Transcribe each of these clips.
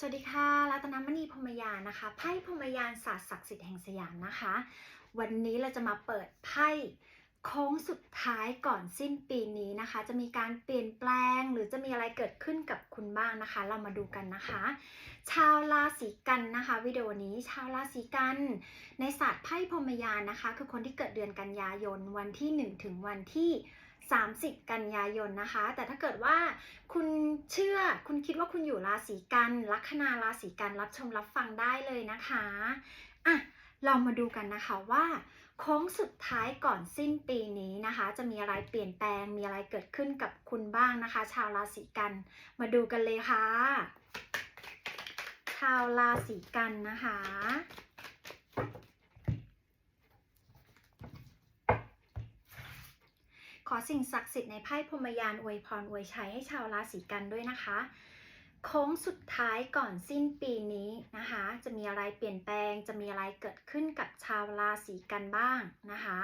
สวัสดีค่ะ รัตนมณีพรมยานนะคะ ไพ่พรมยานศาสตร์ศักดิ์สิทธิ์แห่งสยามนะคะ วันนี้เราจะมาเปิดไพ่โค้งสุดท้ายก่อนสิ้นปีนี้นะคะ จะมีการเปลี่ยนแปลงหรือจะมีอะไรเกิดขึ้นกับคุณบ้างนะคะ เรามาดูกันนะคะ ชาวราศีกันนะคะ วิดีโอนี้ชาวราศีกัน ในศาสตร์ไพ่พรมยานนะคะ คือคนที่เกิดเดือนกันยายนวันที่ 1 ถึงวันที่ 30 กันยายนนะคะ แต่ถ้าเกิดว่าคุณเชื่อคุณคิดว่าคุณอยู่ราศีกันลัคนาราศีกันรับชมรับฟังได้เลยนะคะอะเรามาดูกันนะคะว่าโค้งสุดท้ายก่อนสิ้นปีนี้นะคะ จะมีอะไรเปลี่ยนแปลงมีอะไรเกิดขึ้นกับคุณบ้างนะคะ ชาวราศีกัน มาดูกันเลยค่ะ ชาวราศีกันนะคะ ขอสิ่งศักดิ์สิทธิ์ในไพ่พรมยานอวยพรอวยชัยให้ชาวราศีกันด้วยนะคะ โค้งสุดท้ายก่อนสิ้นปีนี้นะคะ จะมีอะไรเปลี่ยนแปลง จะมีอะไรเกิดขึ้นกับชาวราศีกันบ้างนะคะ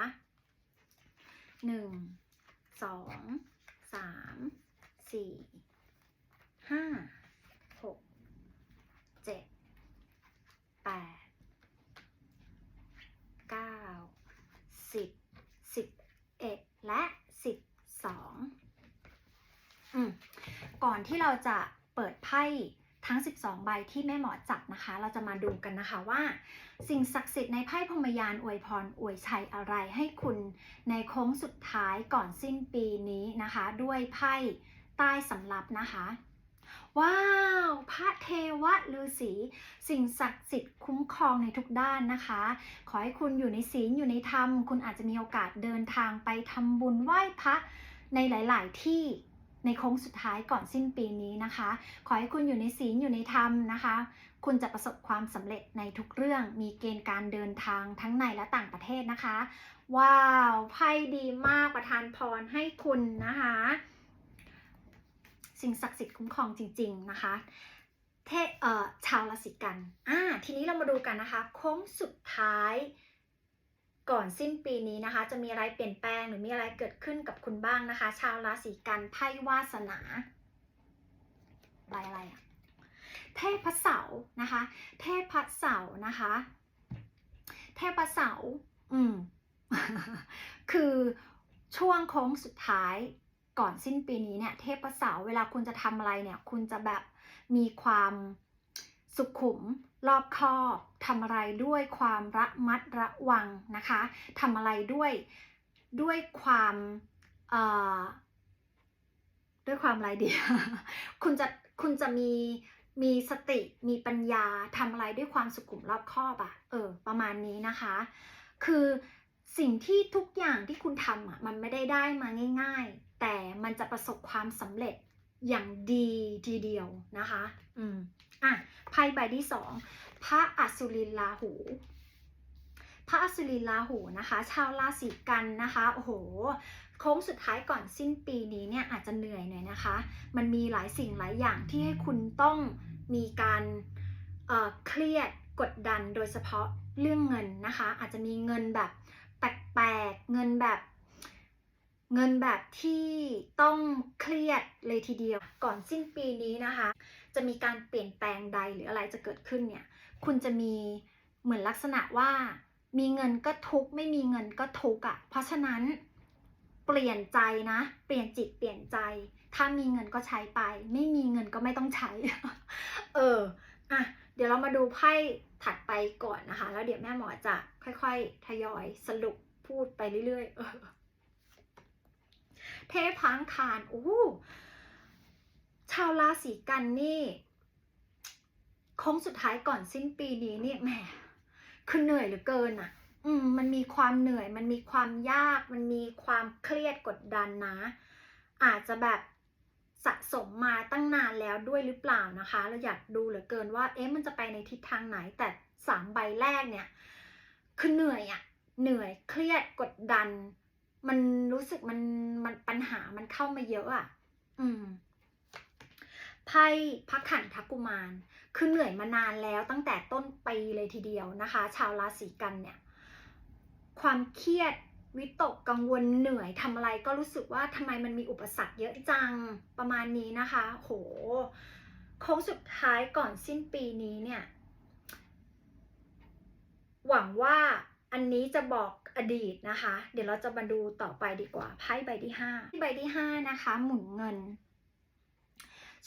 หนึ่งสองสามสี่ห้าหกเจ็ดแปดเก้าสิบสิบเอ็ดและสิบสองอืมก่อน ที่เราจะเปิดไพ่ทั้ง 12 ใบที่แม่หมอจับนะคะ เราจะมาดูกันนะคะว่า สิ่งศักดิ์สิทธิ์ในไพ่พรมยานอวยพรอวยชัยอะไรให้คุณในโค้งสุดท้ายก่อนสิ้นปีนี้นะคะ ด้วยไพ่ใต้สำรับนะคะ ว้าว พระเทวะฤาษีสิ่งศักดิ์สิทธิ์คุ้มครองในทุกด้านนะคะ ขอให้คุณอยู่ในศีลอยู่ในธรรม คุณอาจจะมีโอกาสเดินทางไปทำบุญไหว้พระในหลาย ๆ ที่ ในโค้งสุดท้ายก่อนสิ้นปีนี้นะคะ ขอให้คุณอยู่ในศีลอยู่ในธรรมนะคะ คุณจะประสบความสำเร็จในทุกเรื่อง มีเกณฑ์การเดินทางทั้งในและต่างประเทศนะคะ ว้าวไพ่ดีมากประทานพรให้คุณนะคะ สิ่งศักดิ์สิทธิ์คุ้มครองจริง ๆนะคะเทเอ่อชาวราศีกันอ่าทีนี้เรามาดูกันนะคะ โค้งสุดท้าย ก่อนสิ้นปีนี้นะคะ จะมีอะไรเปลี่ยนแปลงหรือมีอะไรเกิดขึ้นกับคุณบ้างนะคะ ชาวราศีกันไพ่วาสนาใบอะไรอะเทพเสาร์นะคะ เทพเสาร์นะคะ เทพเสาร์อืม คือช่วงโค้งสุดท้ายก่อนสิ้นปีนี้เนี่ยเทพเสาร์เวลาคุณจะทำอะไรเนี่ย คุณจะแบบมีความสุขุม รอบคอบทำอะไรด้วยความระมัดระวังนะคะทำอะไรด้วยด้วยความด้วยความอะไรดีคุณจะคุณจะมีมีสติมีปัญญาทำอะไรด้วยความสุขุมรอบคอบอะเออ ประมาณนี้นะคะ คือสิ่งที่ทุกอย่างที่คุณทำอะมันไม่ได้ได้มาง่าย ๆ แต่มันจะประสบความสำเร็จอย่างดีทีเดียวนะคะ อืม อะไพ่ใบที่สองพระอัศรินลาหู พระอัศรินลาหูนะคะ ชาวราศีกันนะคะโอ้โหโค้งสุดท้ายก่อนสิ้นปีนี้เนี่ยอาจจะเหนื่อยหน่อยนะคะ มันมีหลายสิ่งหลายอย่างที่ให้คุณต้องมีการเเครียดกดดันโดยเฉพาะเรื่องเงินนะคะ อาจจะมีเงินแบบแปลกๆเงินแบบ เงินแบบที่ต้องเครียดเลยทีเดียว ก่อนสิ้นปีนี้นะคะ จะมีการเปลี่ยนแปลงใดหรืออะไรจะเกิดขึ้นเนี่ย คุณจะมีเหมือนลักษณะว่า มีเงินก็ทุกไม่มีเงินก็ทุกข์อะ เพราะฉะนั้นเปลี่ยนใจนะ เปลี่ยนจิตเปลี่ยนใจ ถ้ามีเงินก็ใช้ไป ไม่มีเงินก็ไม่ต้องใช้ เอออะเดี๋ยวเรามาดูไพ่ถัดไปก่อนนะคะ แล้วเดี๋ยวแม่หมอจะค่อยๆ ทยอยสรุปพูดไปเรื่อยๆ เทพังคารโอ้ชาวราศีกันนี่โค้งสุดท้ายก่อนสิ้นปีนี้เนี่ยแหมคือเหนื่อยเหลือเกินอะ่ะ อืม มันมีความเหนื่อย มันมีความยาก มันมีความเครียดกดดันนะ อาจจะแบบสะสมมาตั้งนานแล้วด้วยหรือเปล่านะคะ เราอยากดูเหลือเกินว่า เอ๊ะ มันจะไปในทิศทางไหน แต่สามใบแรกเนี่ย คือเหนื่อยอะ่ะ เหนื่อย เครียด กดดัน มันรู้สึกมันมันปัญหามันเข้ามาเยอะอะ่ะ อืมไพ่พระขันทกุมาร คือเหนื่อยมานานแล้วตั้งแต่ต้นปีเลยทีเดียวนะคะ ชาวราศีกันเนี่ย ความเครียดวิตกกังวลเหนื่อยทำอะไรก็รู้สึกว่าทำไมมันมีอุปสรรคเยอะจังประมาณนี้นะคะ โหโค้งสุดท้ายก่อนสิ้นปีนี้เนี่ย หวังว่าอันนี้จะบอก อดีตนะคะ เดี๋ยวเราจะมาดูต่อไปดีกว่าไพ่ใบที่ห้าใบที่ห้านะคะ หมุนเงิน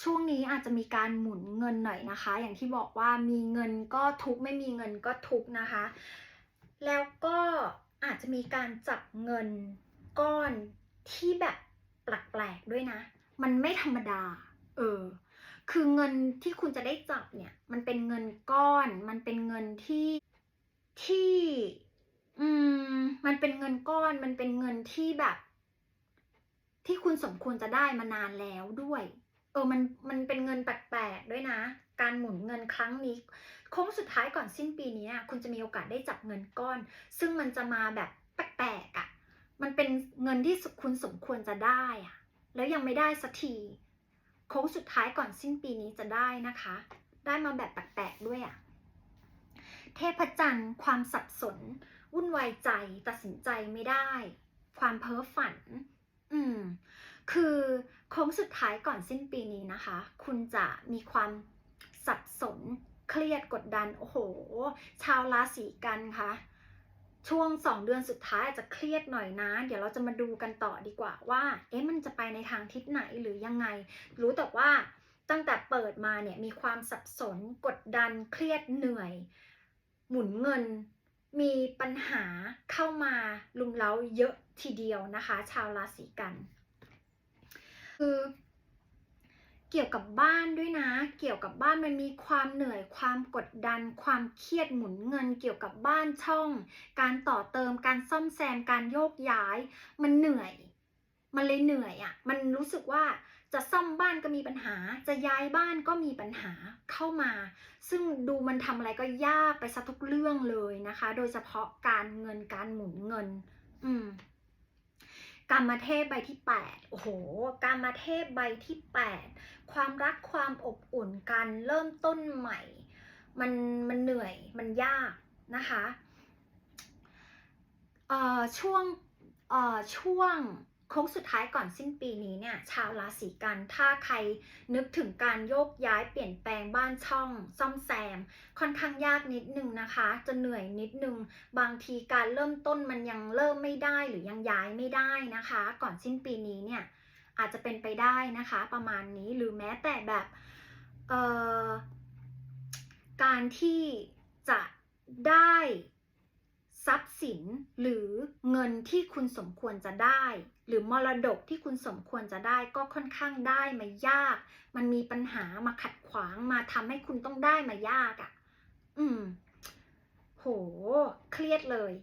ช่วงนี้อาจจะมีการหมุนเงินหน่อยนะคะ อย่างที่บอกว่ามีเงินก็ทุกไม่มีเงินก็ทุกนะคะ แล้วก็อาจจะมีการจับเงินก้อนที่แบบแปลกๆด้วยนะ มันไม่ธรรมดา เออ คือเงินที่คุณจะได้จับเนี่ย มันเป็นเงินก้อน มันเป็นเงินที่ที่ อืม มันเป็นเงินก้อนมันเป็นเงินที่แบบ ที่คุณสมควรจะได้มานานแล้วด้วย เออมันมันเป็นเงินแปลกๆด้วยนะ การหมุนเงินครั้งนี้โค้งสุดท้ายก่อนสิ้นปีนี้อะคุณจะมีโอกาสได้จับเงินก้อน ซึ่งมันจะมาแบบแปลกๆอะ่ะ มันเป็นเงินที่คุณสมควรจะได้อะ่ะ แล้วยังไม่ได้สักทีโค้งสุดท้ายก่อนสิ้นปีนี้จะได้นะคะ ได้มาแบบแปลกๆด้วยอะ่ะเทพจันทร์ความสับสน วุ่นวายใจตัดสินใจไม่ได้ ความเพ้อฝัน อืม คือโค้งสุดท้ายก่อนสิ้นปีนี้นะคะ คุณจะมีความสับสนเครียดกดดัน โอ้โห ชาวราศีกันคะช่วงสองเดือนสุดท้ายอาจจะเครียดหน่อยนะ เดี๋ยวเราจะมาดูกันต่อดีกว่าว่า เอ๊ะ มันจะไปในทางทิศไหนหรือยังไง รู้แต่ว่าตั้งแต่เปิดมาเนี่ยมีความสับสนกดดันเครียดเหนื่อย หมุนเงิน มีปัญหาเข้ามาลุมเล้าเยอะทีเดียวนะคะ ชาวราศีกัน คือเกี่ยวกับบ้านด้วยนะ เกี่ยวกับบ้านมันมีความเหนื่อย ความกดดัน ความเครียดหมุนเงิน เกี่ยวกับบ้านช่อง การต่อเติม การซ่อมแซม การโยกย้าย มันเหนื่อย มันเลยเหนื่อยอะ่ะ มันรู้สึกว่า จะซ่อมบ้านก็มีปัญหา จะย้ายบ้านก็มีปัญหาเข้ามา ซึ่งดูมันทำอะไรก็ยากไปซะทุกเรื่องเลยนะคะ โดยเฉพาะการเงินการหมุนเงิน อืมกรรมเทพใบที่8โอ้โหกรรมเทพใบที่ 8 ความรักความอบอุ่นการเริ่มต้นใหม่ มันมันเหนื่อยมันยากนะคะเอ่อช่วงเอ่อช่วง โค้งสุดท้ายก่อนสิ้นปีนี้เนี่ยชาวราศีกันถ้าใครนึกถึงการโยกย้ายเปลี่ยนแปลงบ้านช่อง ซ่อมแซม ค่อนข้างยากนิดนึงนะคะ จะเหนื่อยนิดนึง บางทีการเริ่มต้นมันยังเริ่มไม่ได้หรือยังย้ายไม่ได้นะคะ ก่อนสิ้นปีนี้เนี่ยอาจจะเป็นไปได้นะคะ ประมาณนี้หรือแม้แต่แบบเอ่อการที่จะได้ ทรัพย์สินหรือเงินที่คุณสมควรจะได้ หรือมรดกที่คุณสมควรจะได้ก็ค่อนข้างได้มายาก มันมีปัญหามาขัดขวางมาทำให้คุณต้องได้มายากอะ่ะ อืม โห เครียดเลย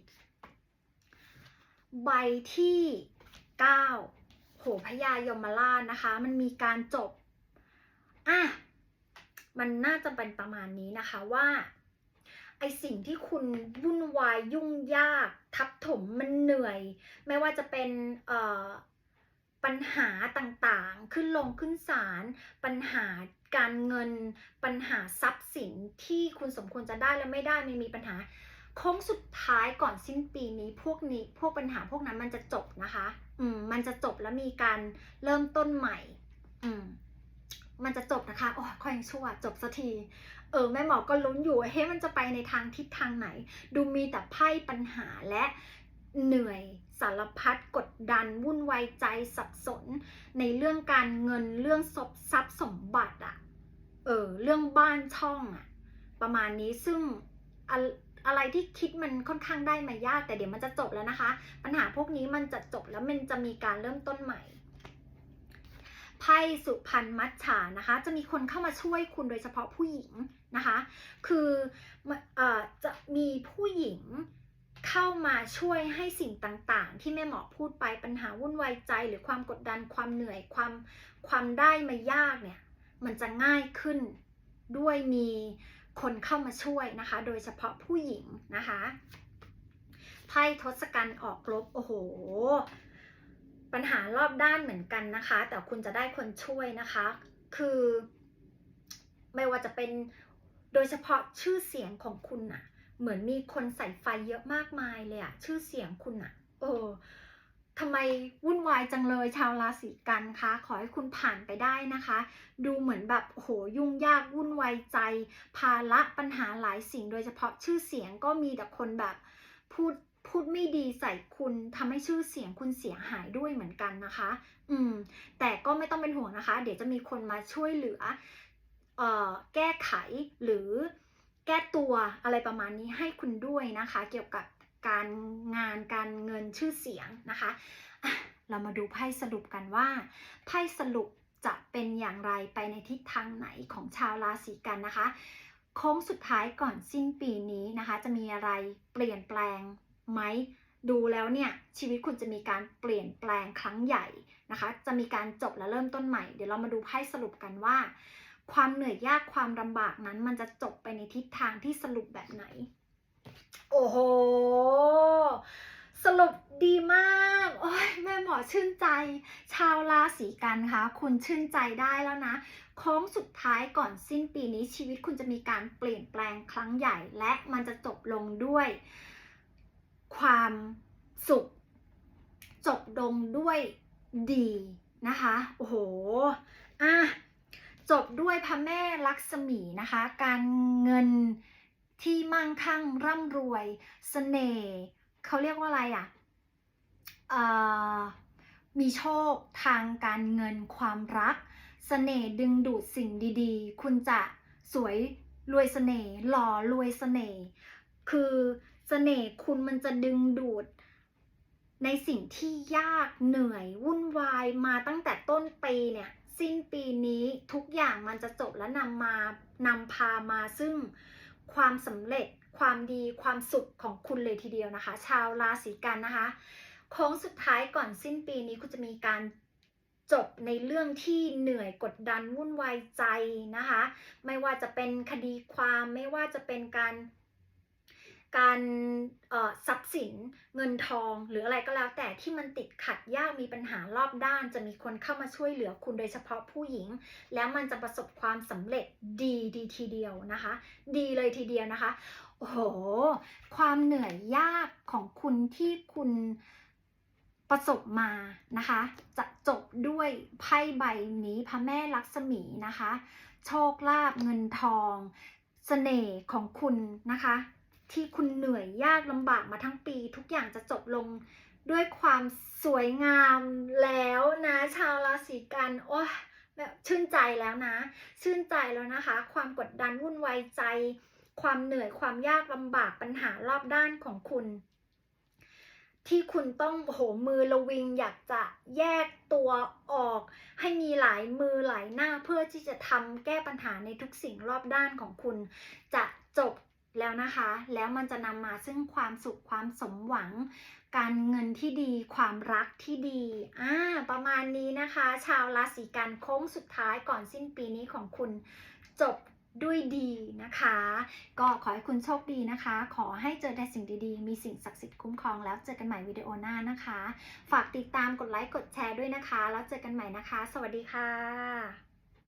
ใบที่เก้าโหพญายมราชนะคะ มันมีการจบอะมันน่าจะเป็นประมาณนี้นะคะว่า สิ่งที่คุณวุ่นวายยุ่งยาก ทับถมมันเหนื่อย ไม่ว่าจะเป็นปัญหาต่างๆ ขึ้นลงขึ้นศาลปัญหาการเงิน ปัญหาทรัพย์สินที่คุณสมควรจะได้และไม่ได้มันมีปัญหาโค้งสุดท้ายก่อนสิ้นปีนี้พวกนี้พวกปัญหาพวกนั้นมันจะจบนะคะ อืม มันจะจบแล้วมีการเริ่มต้นใหม่ อืม มันจะจบนะคะ โอ้ค่อยชั่ว จบสักที ออแม่หมอก็ลุ้นอยู่เฮ้มันจะไปในทางทิศทางไหน ดูมีแต่ไพ่ปัญหาและเหนื่อยสารพัดกดดัน วุ่นวายใจสับสน ในเรื่องการเงินเรื่องทรัพย์ทรัพย์สมบัติอะเออเรื่องบ้านช่องอะประมาณนี้ซึ่งอะอะไรที่คิดมันค่อนข้างได้มายาก แต่เดี๋ยวมันจะจบแล้วนะคะ ปัญหาพวกนี้มันจะจบแล้วมันจะมีการเริ่มต้นใหม่ ไพ่สุพรรณมัจฉานะคะ จะมีคนเข้ามาช่วยคุณโดยเฉพาะผู้หญิงนะคะ คือเอ่อจะมีผู้หญิงเข้ามาช่วยให้สิ่งต่างๆ ที่แม่หมอพูดไปปัญหาวุ่นวายใจ หรือความกดดันความเหนื่อยความความได้มายากเนี่ย มันจะง่ายขึ้นด้วยมีคนเข้ามาช่วยนะคะ โดยเฉพาะผู้หญิงนะคะไพ่ทศกัณฐ์ออกลบโอ้โห ปัญหารอบด้านเหมือนกันนะคะ แต่คุณจะได้คนช่วยนะคะ คือไม่ว่าจะเป็นโดยเฉพาะชื่อเสียงของคุณอะเหมือนมีคนใส่ไฟเยอะมากมายเลยอะชื่อเสียงคุณอะเออทำไมวุ่นวายจังเลยชาวราศีกันคะขอให้คุณผ่านไปได้นะคะ ดูเหมือนแบบโอ้โหยุ่งยากวุ่นวายใจ ภาระปัญหาหลายสิ่ง โดยเฉพาะชื่อเสียงก็มีแต่คนแบบพูด พูดไม่ดีใส่คุณทำให้ชื่อเสียงคุณเสียหายด้วยเหมือนกันนะคะ อืม แต่ก็ไม่ต้องเป็นห่วงนะคะ เดี๋ยวจะมีคนมาช่วยเหลือเอ่อแก้ไขหรือแก้ตัวอะไรประมาณนี้ให้คุณด้วยนะคะ เกี่ยวกับการงานการเงินชื่อเสียงนะคะะเรามาดูไพ่สรุปกันว่าไพ่สรุปจะเป็นอย่างไรไปในทิศทางไหนของชาวราศีกันนะคะโค้งสุดท้ายก่อนสิ้นปีนี้นะคะ จะมีอะไรเปลี่ยนแปลง ไหมดูแล้วเนี่ยชีวิตคุณจะมีการเปลี่ยนแปลงครั้งใหญ่นะคะ จะมีการจบและเริ่มต้นใหม่ เดี๋ยวเรามาดูไพ่สรุปกันว่า ความเหนื่อยยากความลำบากนั้น มันจะจบไปในทิศทางที่สรุปแบบไหน โอ้โห สรุปดีมากโอ้ยแม่หมอชื่นใจ ชาวราศีกันคะคุณชื่นใจได้แล้วนะโค้งสุดท้ายก่อนสิ้นปีนี้ชีวิตคุณจะมีการเปลี่ยนแปลงครั้งใหญ่ และมันจะจบลงด้วย ความสุข จบลงด้วยดีนะคะ โอ้โห อะ จบด้วยพระแม่ลักษมีนะคะ การเงินที่มั่งคั่งร่ำรวยสเสน่ห์เขาเรียกว่าอะไรอะเอ่อมีโชคทางการเงินความรักสเสน่ห์ดึงดูดสิ่งดีๆ คุณจะสวยรวยเสน่ห์หล่อรวยเสน่ห์คือ เสน่ห์คุณมันจะดึงดูด ในสิ่งที่ยากเหนื่อยวุ่นวายมาตั้งแต่ต้นปีเนี่ย สิ้นปีนี้ทุกอย่างมันจะจบและนำมานำพามาซึ่งความสำเร็จความดีความสุขของคุณเลยทีเดียวนะคะ ชาวราศีกันนะคะโค้งสุดท้ายก่อนสิ้นปีนี้คุณจะมีการจบในเรื่องที่เหนื่อยกดดันวุ่นวายใจนะคะ ไม่ว่าจะเป็นคดีความไม่ว่าจะเป็นการ การทรัพย์สินเงินทอง หรืออะไรก็แล้วแต่ที่มันติดขัดยากมีปัญหารอบด้าน จะมีคนเข้ามาช่วยเหลือคุณโดยเฉพาะผู้หญิง แล้วมันจะประสบความสำเร็จดีดีทีเดียวนะคะ ดีเลยทีเดียวนะคะ โอ้โห ความเหนื่อยยากของคุณที่คุณประสบมานะคะ จะจบด้วยไพ่ใบนี้พระแม่ลักษมีนะคะ โชคลาภเงินทองสเสน่ห์ของคุณนะคะ ที่คุณเหนื่อยยากลำบากมาทั้งปี ทุกอย่างจะจบลงด้วยความสวยงามแล้วนะ ชาวราศีกันโอ้แบบชื่นใจแล้วนะ ชื่นใจแล้วนะคะ ความกดดันวุ่นวายใจ ความเหนื่อยความยากลำบากปัญหารอบด้านของคุณ ที่คุณต้องโอ้โหมือระวิงอยากจะแยกตัวออก ให้มีหลายมือหลายหน้าเพื่อที่จะทำแก้ปัญหาในทุกสิ่งรอบด้านของคุณ จะจบ แล้วนะคะ แล้วมันจะนำมาซึ่งความสุขความสมหวัง การเงินที่ดี ความรักที่ดี อ่า ประมาณนี้นะคะ ชาวราศีกันโค้งสุดท้ายก่อนสิ้นปีนี้ของคุณจบด้วยดีนะคะ ก็ขอให้คุณโชคดีนะคะ ขอให้เจอแต่สิ่งดีๆ มีสิ่งศักดิ์สิทธิ์คุ้มครองแล้วเจอกันใหม่วิดีโอหน้านะคะ ฝากติดตามกดไลค์กดแชร์ด้วยนะคะ แล้วเจอกันใหม่นะคะ สวัสดีค่ะ